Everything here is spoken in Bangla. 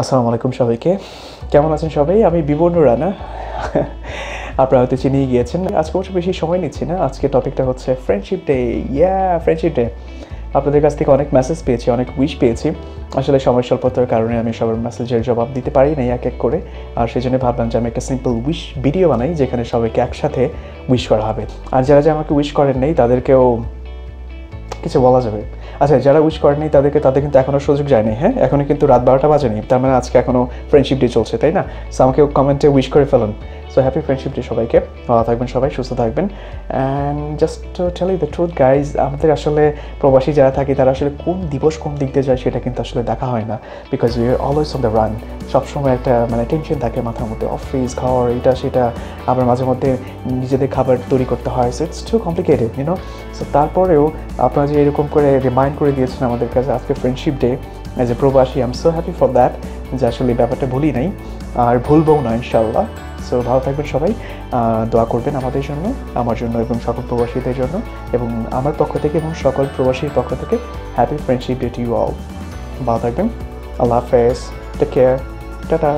আসসালামু আলাইকুম সবাইকে। কেমন আছেন সবাই? আমি বিবর্ণ রানা। আপনারা হয়তো চিনিয়ে গিয়েছেন। আজকে অবশ্য বেশি সময় নিচ্ছি না। আজকে টপিকটা হচ্ছে friendship day yeah friendship day আপনাদের কাছ থেকে অনেক মেসেজ পেয়েছি, অনেক উইশ পেয়েছি। আসলে সময় স্বল্পতার কারণে আমি সবার মেসেজের জবাব দিতে পারি নাই এক এক করে। আর সেই জন্য ভাবলাম যে আমি একটা সিম্পল উইশ ভিডিও বানাই, যেখানে সবাইকে একসাথে উইশ করা হবে। আর যারা যারা আমাকে উইশ করেন নেই, তাদেরকেও কিছু বলা যাবে। আচ্ছা যারা উইশ করেনি তাদেরকে, তাদের কিন্তু এখনও সুযোগ যায়নি হ্যাঁ? এখনও কিন্তু রাত বারোটা বাজেনি, তার মানে আজকে এখনও ফ্রেন্ডশিপ ডে চলছে, তাই না? সো আমাকে কমেন্টে উইশ করে ফেলুন। সো হ্যাপি ফ্রেন্ডশিপ ডে সবাইকে। ভালো থাকবেন সবাই, সুস্থ থাকবেন। And just tell you the truth guys আমাদের আসলে প্রবাসী যারা থাকি, তারা আসলে কোন দিবস কোন দিক দিয়ে যায় সেটা কিন্তু আসলে দেখা হয় না। Because you are always on the run সবসময় একটা মানে টেনশন থাকে মাথার মধ্যে। অফিস ঘর, এটা, সেটা। আবার মাঝে মধ্যে নিজেদের খাবার তৈরি করতে হয়। So it's too complicated you know so তারপরেও আপনারা যে এরকম করে রিমাইন্ড করে দিয়েছেন আমাদের কাছে আজকে ফ্রেন্ডশিপ ডে অ্যাজ এ প্রবাসী I am so happy for that যে আসলে ব্যাপারটা ভুলি নাই, আর ভুলবও না ইনশাল্লাহ সো ভালো থাকবেন সবাই। দোয়া করবেন আমাদের জন্য, আমার জন্য এবং সকল প্রবাসীদের জন্য, এবং আমার পক্ষ থেকে এবং সকল প্রবাসীর পক্ষ থেকে happy friendship day to you all ভালো থাকবেন। আল্লাহ হাফেজ। Take care tata.